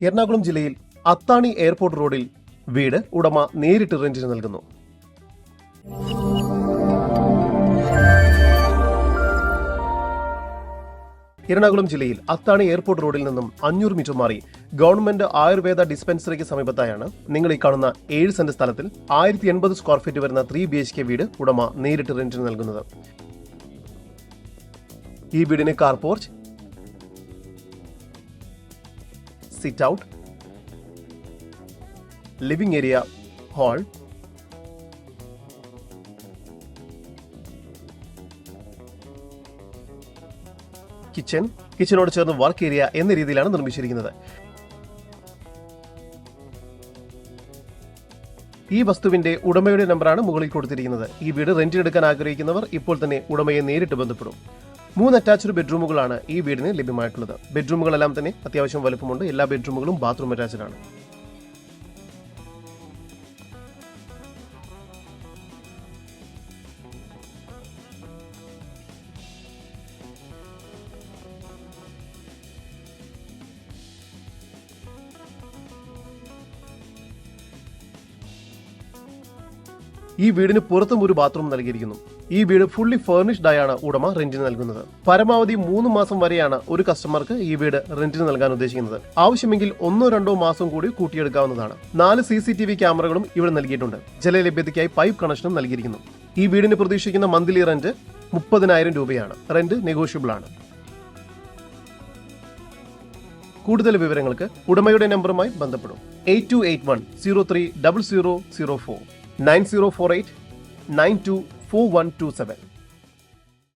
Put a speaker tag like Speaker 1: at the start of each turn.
Speaker 1: എറണാകുളം ജില്ലയിൽ അത്താണി എയർപോർട്ട് റോഡിൽ വീട് ഉടമ നേരിട്ട് റെന്റിന് നൽകുന്നു. എറണാകുളം ജില്ലയിൽ അത്താണി എയർപോർട്ട് റോഡിൽ നിന്നും അഞ്ഞൂറ് മീറ്റർ മാറി ഗവൺമെന്റ് ആയുർവേദ ഡിസ്പെൻസറിക്ക് സമീപത്തായാണ് നിങ്ങൾ ഈ കാണുന്ന ഏഴ് സെന്റ് സ്ഥലത്തിൽ ആയിരത്തി എൺപത് സ്ക്വയർ ഫീറ്റ് വരുന്ന ത്രീ ബി എച്ച് കെ വീട് ഉടമ നേരിട്ട് റെന്റിന് നൽകുന്നത്. ഈ വീടിന് car porch sit out living area hall kitchen കിച്ചനോട് ചേർന്ന് വർക്ക് ഏരിയ എന്ന രീതിയിലാണ് നിർമ്മിച്ചിരിക്കുന്നത്. ഈ വസ്തുവിന്റെ ഉടമയുടെ നമ്പറാണ് മുകളിൽ കൊടുത്തിരിക്കുന്നത്. ഈ വീട് റെന്റിനെടുക്കാൻ ആഗ്രഹിക്കുന്നവർ ഇപ്പോൾ തന്നെ ഉടമയെ നേരിട്ട് ബന്ധപ്പെടും. മൂന്ന് അറ്റാച്ച്ഡ് ബെഡ്റൂമുകളാണ് ഈ വീടിന് ലഭ്യമായിട്ടുള്ളത്. ബെഡ്റൂമുകളെല്ലാം തന്നെ അത്യാവശ്യം വലുപ്പമുണ്ട്. എല്ലാ ബെഡ്റൂമുകളും ബാത്റൂം അറ്റാച്ച്ഡ് ആണ് ഈ വീടിന് പുറത്തും ഒരു ബാത്റൂം നൽകിയിരിക്കുന്നു. ഈ വീട് ഫുള്ളി ഫേർണിഷ്ഡ് ആയാണ് ഉടമ റെന്റിന് നൽകുന്നത്. പരമാവധി മൂന്ന് മാസം വരെയാണ് ഒരു കസ്റ്റമർക്ക് ഈ വീട് റെന്റിന് നൽകാൻ ഉദ്ദേശിക്കുന്നത്. ആവശ്യമെങ്കിൽ ഒന്നോ രണ്ടോ മാസം കൂടി കൂട്ടിയെടുക്കാവുന്നതാണ്. നാല് സി സി ടി വി ക്യാമറകളും ഇവിടെ നൽകിയിട്ടുണ്ട്. ജലലഭ്യതയ്ക്കായി പൈപ്പ് കണക്ഷനും നൽകിയിരിക്കുന്നു. ഈ വീടിന് പ്രതീക്ഷിക്കുന്ന മന്ത്ലി റെന്റ് മുപ്പതിനായിരം രൂപയാണ്. റെന്റ് നെഗോഷ്യബിൾ ആണ്. കൂടുതൽ വിവരങ്ങൾക്ക് ഉടമയുടെ നമ്പറുമായി ബന്ധപ്പെടും. Eight two eight one zero three double zero zero four nine zero four eight nine two four one two seven